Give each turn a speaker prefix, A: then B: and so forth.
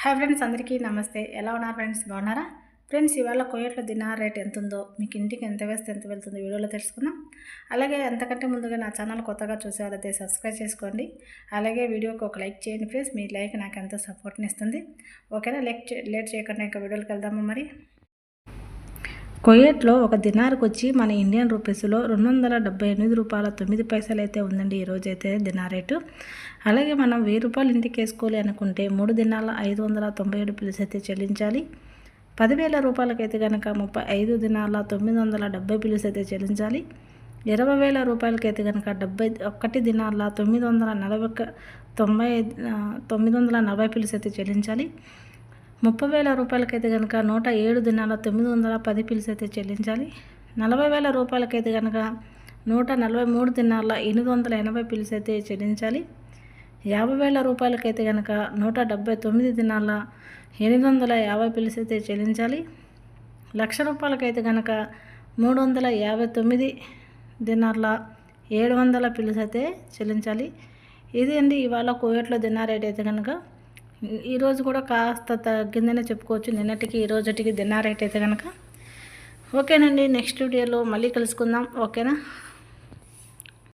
A: Hi friends అందరికీ నమస్తే. ఎలా ఉన్నారు ఫ్రెండ్స్ బాగున్నారా? ఫ్రెండ్స్ ఇవాళ కోయట్లో దినార్ రేట్ ఎంత ఉందో మీకు ఇంటికి ఎంత వేస్తే ఎంత వెళ్తుందో వీడియోలో తెలుసుకుందాం. అలాగే అంతకంటే ముందుగా నా ఛానల్ కొత్తగా చూసేవారైతే సబ్స్క్రైబ్ చేసుకోండి. అలాగే వీడియోకి ఒక లైక్ చేయండి ఫ్రెండ్స్ మీ లైక్ నాకు ఎంతో సపోర్ట్ని ఇస్తుంది. ఓకేనా? లైక్ లేట్ చేయకుండా ఇంకా వీడియోకి వెళ్దామా మరి? కువైట్లో ఒక దినార్కి వచ్చి మన ఇండియన్ రూపీస్లో రెండు వందల డెబ్బై ఎనిమిది రూపాయల తొమ్మిది పైసలు అయితే ఉందండి ఈరోజు అయితే దినార్ రేటు. అలాగే మనం వెయ్యి రూపాయలు ఇంటికి వేసుకోవాలి అనుకుంటే మూడు దినాల ఐదు వందల తొంభై ఏడు పిలుసు అయితే చెల్లించాలి. పదివేల రూపాయలకైతే కనుక ముప్పై ఐదు దినాల తొమ్మిది వందల డెబ్బై పిలుసు అయితే చెల్లించాలి. ఇరవై వేల రూపాయలకైతే కనుక డెబ్బై ఒకటి దినాల తొమ్మిది వందల నలభై తొంభై తొమ్మిది వందల నలభై పిలుసు అయితే చెల్లించాలి. ముప్పై వేల రూపాయలకైతే కనుక నూట ఏడు దినాల తొమ్మిది వందల పది పిల్స్ అయితే చెల్లించాలి. నలభై వేల రూపాయలకైతే కనుక నూట నలభై మూడు దినాల ఎనిమిది వందల ఎనభై పిల్స్ అయితే చెల్లించాలి. యాభై వేల రూపాయలకైతే కనుక నూట డెబ్బై తొమ్మిది దినాల ఎనిమిది వందల యాభై పిల్స్ అయితే చెల్లించాలి. లక్ష రూపాయలకైతే కనుక మూడు వందల యాభై తొమ్మిది దినార్ల ఏడు వందల పిల్స్ అయితే చెల్లించాలి. ఇది అండి ఇవాళ కోవిడ్లో దినార్ రేట్ అయితే కనుక ఈరోజు కూడా కాస్త తగ్గిందనే చెప్పుకోవచ్చు. నిన్నటికి ఈ రోజుటికి దినార్ రేట్ అయితే కనుక ఓకేనండి నెక్స్ట్ వీడియోలో మళ్ళీ కలుసుకుందాం. ఓకేనా?